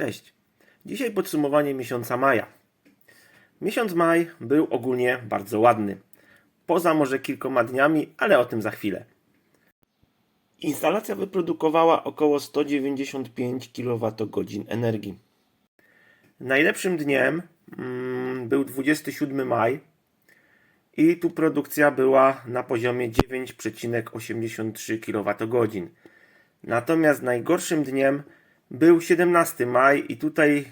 Cześć. Dzisiaj podsumowanie miesiąca maja. Miesiąc maj był ogólnie bardzo ładny. Poza może kilkoma dniami, ale o tym za chwilę. Instalacja wyprodukowała około 195 kWh energii. Najlepszym dniem mm, był 27 maj i tu produkcja była na poziomie 9,83 kWh. Natomiast najgorszym dniem był 17 maj i tutaj y,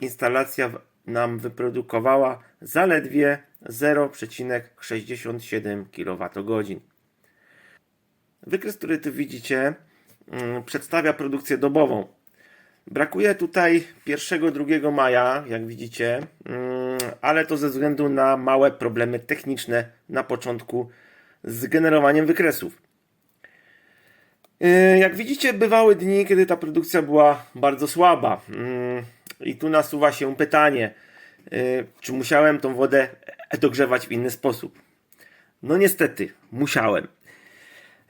instalacja nam wyprodukowała zaledwie 0,67 kWh. Wykres, który tu widzicie, mm, przedstawia produkcję dobową. Brakuje tutaj 1-2 maja, jak widzicie, mm, ale to ze względu na małe problemy techniczne na początku z generowaniem wykresów. Yy, Jak widzicie, bywały dni, kiedy ta produkcja była bardzo słaba. Yy, I tu nasuwa się pytanie, yy, czy musiałem tą wodę dogrzewać w inny sposób? No niestety, musiałem.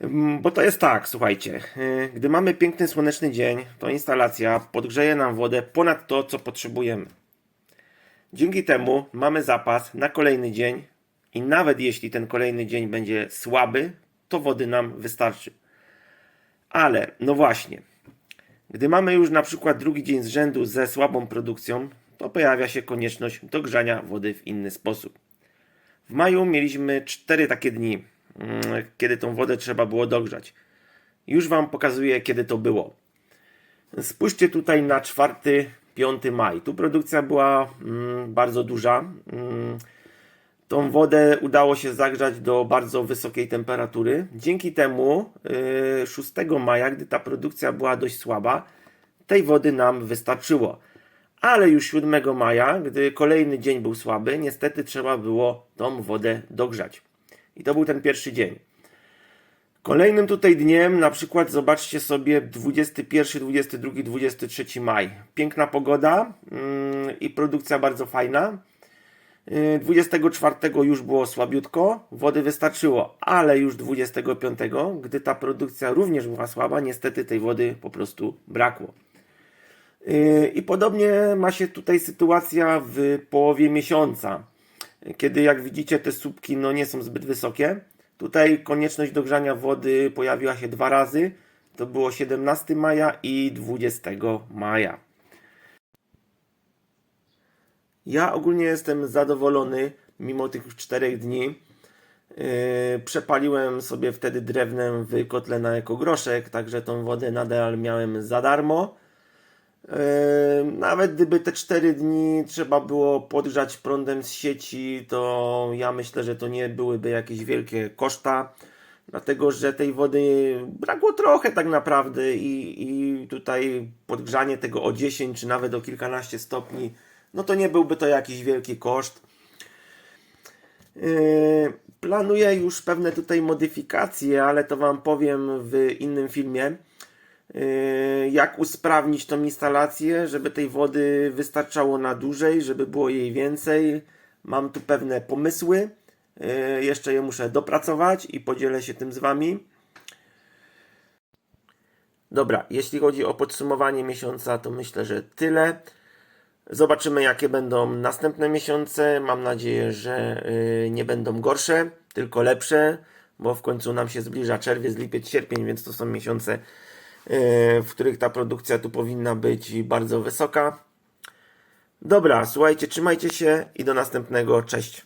Ym, Bo to jest tak, słuchajcie, yy, gdy mamy piękny słoneczny dzień, to instalacja podgrzeje nam wodę ponad to, co potrzebujemy. Dzięki temu mamy zapas na kolejny dzień i nawet jeśli ten kolejny dzień będzie słaby, to wody nam wystarczy. Ale, no właśnie, gdy mamy już na przykład drugi dzień z rzędu ze słabą produkcją, to pojawia się konieczność dogrzania wody w inny sposób. W maju mieliśmy cztery takie dni, mm, kiedy tą wodę trzeba było dogrzać. Już Wam pokazuję, kiedy to było. Spójrzcie tutaj na 4-5 maj. Tu produkcja była mm, bardzo duża. Mm, tą wodę udało się zagrzać do bardzo wysokiej temperatury. Dzięki temu yy, 6 maja, gdy ta produkcja była dość słaba, tej wody nam wystarczyło. Ale już 7 maja, gdy kolejny dzień był słaby, niestety trzeba było tą wodę dogrzać. I to był ten pierwszy dzień. Kolejnym tutaj dniem, na przykład zobaczcie sobie 21, 22, 23 maj. Piękna pogoda mm, i produkcja bardzo fajna. Yy, 24 już było słabiutko, wody wystarczyło, ale już 25, gdy ta produkcja również była słaba, niestety tej wody po prostu brakło. Yy, I podobnie ma się tutaj sytuacja w połowie miesiąca, kiedy jak widzicie te słupki no, nie są zbyt wysokie. Tutaj konieczność dogrzania wody pojawiła się dwa razy. To było 17 maja i 20 maja. Ja ogólnie jestem zadowolony mimo tych czterech dni. Yy, przepaliłem sobie wtedy drewnem w kotle na ekogroszek, także tą wodę nadal miałem za darmo. Yy, Nawet gdyby te 4 dni trzeba było podgrzać prądem z sieci, to ja myślę, że to nie byłyby jakieś wielkie koszta, dlatego że tej wody brakło trochę tak naprawdę i, i tutaj podgrzanie tego o 10 czy nawet o kilkanaście stopni, no to nie byłby to jakiś wielki koszt. Yy, Planuję już pewne tutaj modyfikacje, ale to Wam powiem w innym filmie. Yy, Jak usprawnić tą instalację, żeby tej wody wystarczało na dłużej, żeby było jej więcej. Mam tu pewne pomysły. Yy, Jeszcze je muszę dopracować i podzielę się tym z Wami. Dobra, jeśli chodzi o podsumowanie miesiąca, to myślę, że tyle. Zobaczymy, jakie będą następne miesiące. Mam nadzieję, że y, nie będą gorsze, tylko lepsze, bo w końcu nam się zbliża czerwiec, lipiec, sierpień, więc to są miesiące, y, w których ta produkcja tu powinna być bardzo wysoka. Dobra, słuchajcie, trzymajcie się i do następnego. Cześć.